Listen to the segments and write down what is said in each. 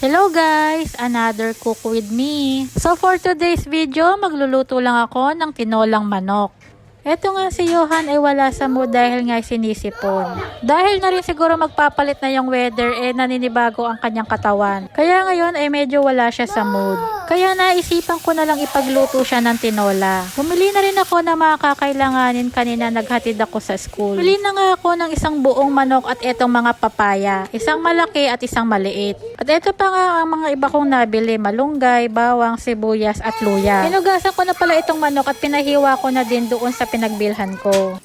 Hello guys! Another cook with me. So for today's video, magluluto lang ako ng tinolang manok. Eto nga si Johan ay wala sa mood dahil nga sinisipon. Dahil na rin siguro magpapalit na yung weather eh naninibago ang kanyang katawan. Kaya ngayon ay medyo wala siya sa mood. Kaya naisipan ko na lang ipagluto siya ng tinola. Bumili na rin ako ng mga kakailanganin kanina naghatid ako sa school. Bili na nga ako ng isang buong manok at etong mga papaya. Isang malaki at isang maliit. At eto pa nga ang mga iba kong nabili. Malunggay, bawang, sibuyas at luya. Hinugasan ko na pala itong manok at pinahiwa ko na din doon sa pinagbilhan ko.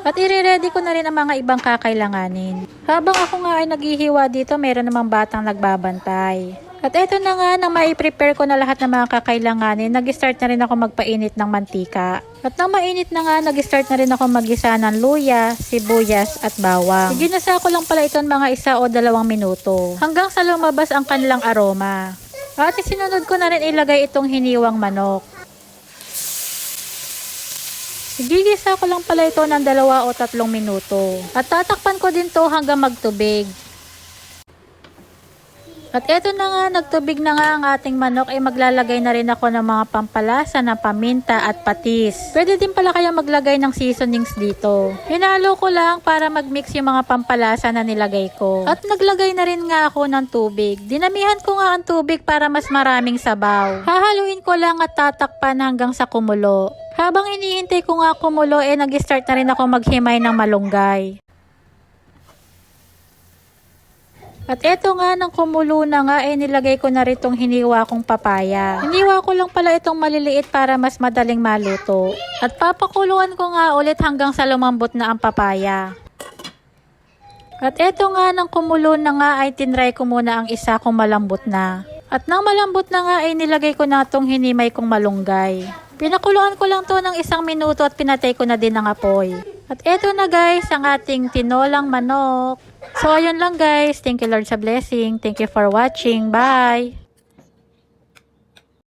At ire-ready ko na rin ang mga ibang kakailanganin. Habang ako nga ay naghihiwa dito, meron namang batang nagbabantay. At eto na nga, nang mai-prepare ko na lahat ng mga kakailanganin, nag-start na rin ako magpainit ng mantika. At nang mainit na nga, nag-start na rin ako magisa ng luya, sibuyas at bawang. Ginasa ko lang pala ito mga isa o dalawang minuto. Hanggang sa lumabas ang kanilang aroma. At isinunod ko na rin ilagay itong hiniwang manok. Gigisa ko lang pala ito ng dalawa o tatlong minuto. At tatakpan ko din to hanggang magtubig. At eto na nga, nagtubig na nga ang ating manok ay maglalagay na rin ako ng mga pampalasa na paminta at patis. Pwede din pala kaya maglagay ng seasonings dito. Hinalo ko lang para mag-mix yung mga pampalasa na nilagay ko. At naglagay na rin nga ako ng tubig. Dinamihan ko nga ang tubig para mas maraming sabaw. Hahaluin ko lang at tatakpan hanggang sa kumulo. Habang hinihintay ko nga kumulo, eh nag-start na rin ako maghimay ng malunggay. At eto nga, nang kumulo na nga, eh nilagay ko na rin itong hiniwa kong papaya. Hiniwa ko lang pala itong maliliit para mas madaling maluto. At papakuluan ko nga ulit hanggang sa lumambot na ang papaya. At eto nga, nang kumulo na nga, ay tinry ko muna ang isa kung malambot na. At nang malambot na nga, ay nilagay ko na itong hinimay kong malunggay. Pinakuluan ko lang to ng isang minuto at pinatay ko na din ang apoy. At eto na guys, ang ating tinolang manok. So ayun lang guys, thank you Lord sa blessing. Thank you for watching. Bye!